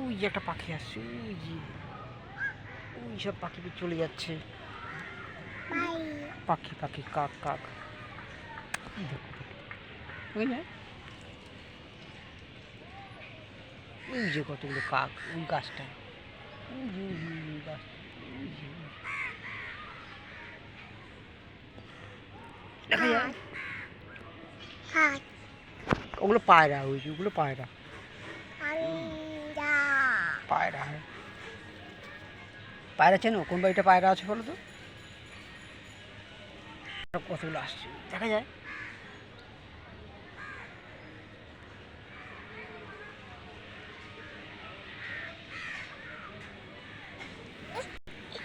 ওই যে একটা পাখি আসছে ওই যে ওই সব পাখি চলে যাচ্ছে। পাখি পাখি কাক কাক। ওই যে? ওই যে কতগুলো কাক ওই গাছটা। ওই যে ওই যে, ওই যে গাছটা ওই যে। দেখা যায় ওগুলো পায়রা ওই যে ওগুলো পায়রা। পায়রা হয়। পায়রা চেনো? কোন বাড়িটা পায়রা আছে বলো তো? কতগুলো আসছে? দেখা যায়।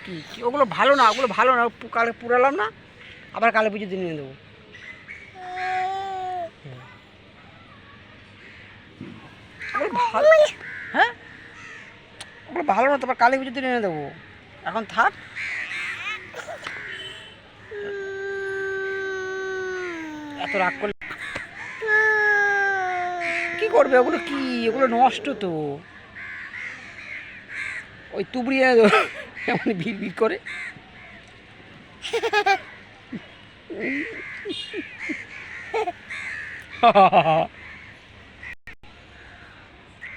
কি কি? ওগুলো ভালো না ওগুলো ভালো না। কালে পুরালাম না আবার কালে পুজো দিন এনে দেবো। ভালো ভালো না তারপর কালী দিন এনে দেবো। এখন থাক। এত রাগ করলে কি করবে? ওগুলো কি? ওগুলো নষ্ট তো। ওই তুবড়ি এনে দেবো। এমন ভিড় ভিড় করে।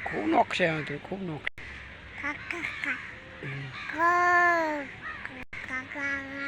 খুব নকশা আমাদের খুব নকশা। 가까가까가 까.